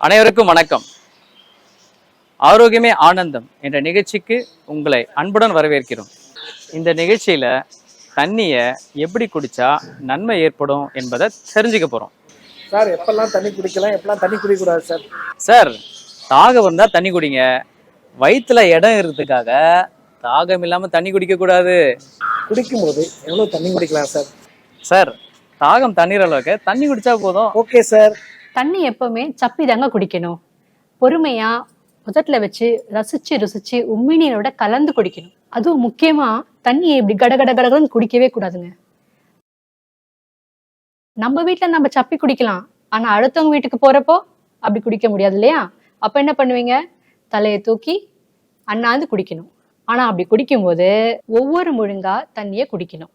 அனைவருக்கும் வணக்கம். ஆரோக்கியமே ஆனந்தம் என்ற நிகழ்ச்சிக்கு உங்களை அன்புடன் வரவேற்கிறோம். இந்த நிகழ்ச்சியில தண்ணியை எப்படி குடிச்சா நன்மை ஏற்படும் என்பதை தெரிஞ்சுக்க போறோம். சார் எப்பெல்லாம் தண்ணி குடிக்கலாம் எப்பெல்லாம் தண்ணி குடிக்கக்கூடாது சார்? சார் தாகம் வந்தா தண்ணி குடிங்க. வயிற்றுல இடம் இருக்கிறதுக்காக தாகம் இல்லாம தண்ணி குடிக்க கூடாது குடிக்கும்போது எவ்வளோ தண்ணி குடிக்கலாம் சார்? சார் தாகம் தண்ணீர் அளவுக்கு தண்ணி குடிச்சா போதும். Okay sir. தண்ணி எப்பவுமே சப்பி தாங்க குடிக்கணும். பொறுமையா முதட்டில் வச்சு ரசிச்சு ருசிச்சு உம்மினீரோட கலந்து குடிக்கணும். அதுவும் முக்கியமா தண்ணியை இப்படி கட கட கடகடன்னு குடிக்கவே கூடாதுங்க. நம்ம வீட்டில் நம்ம சப்பி குடிக்கலாம். ஆனா அடுத்தவங்க வீட்டுக்கு போறப்போ அப்படி குடிக்க முடியாது இல்லையா? அப்ப என்ன பண்ணுவீங்க? தலையை தூக்கி அண்ணாந்து குடிக்கணும். ஆனா அப்படி குடிக்கும்போது ஒவ்வொரு முழுங்கா தண்ணியை குடிக்கணும்.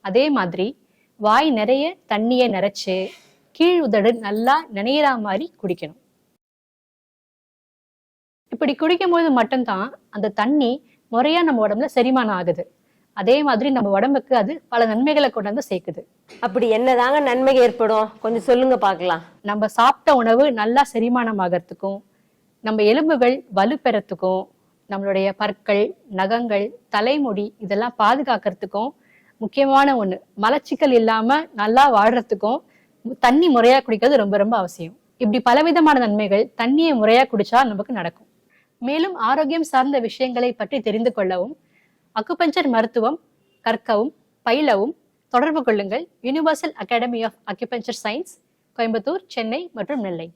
அதே மாதிரி வாய் நிறைய தண்ணியை நிறைச்சு கீழ் உதடு நல்லா நினைகிற மாதிரி குடிக்கணும். இப்படி குடிக்கும்போது மட்டும்தான் அந்த தண்ணி முறையா நம்ம உடம்புல செரிமானம் ஆகுது. அதே மாதிரி நம்ம உடம்புக்கு அது பல நன்மைகளை கொண்டு வந்து சேர்க்குது. அப்படி என்னதாங்க நன்மை ஏற்படும்? கொஞ்சம் சொல்லுங்க பார்க்கலாம். நம்ம சாப்பிட்ட உணவு நல்லா செரிமானம் ஆகிறதுக்கும் நம்ம எலும்புகள் வலுப்பெறத்துக்கும் நம்மளுடைய பற்கள் நகங்கள் தலைமுடி இதெல்லாம் பாதுகாக்கிறதுக்கும் முக்கியமான ஒண்ணு. மலச்சிக்கல் இல்லாம நல்லா வாழ்றதுக்கும் தண்ணி முறையா குடிக்கிறது ரொம்ப ரொம்ப அவசியம். இப்படி பலவிதமான நன்மைகள் தண்ணியை முறையா குடிச்சா நமக்கு நடக்கும். மேலும் ஆரோக்கியம் சார்ந்த விஷயங்களை பற்றி தெரிந்து கொள்ளவும் அக்குபஞ்சர் மருத்துவம் கற்கவும் பயிலவும் தொடர்பு கொள்ளுங்கள். Universal academy of acupuncture science Coimbatore Chennai மற்றும் நெல்லை.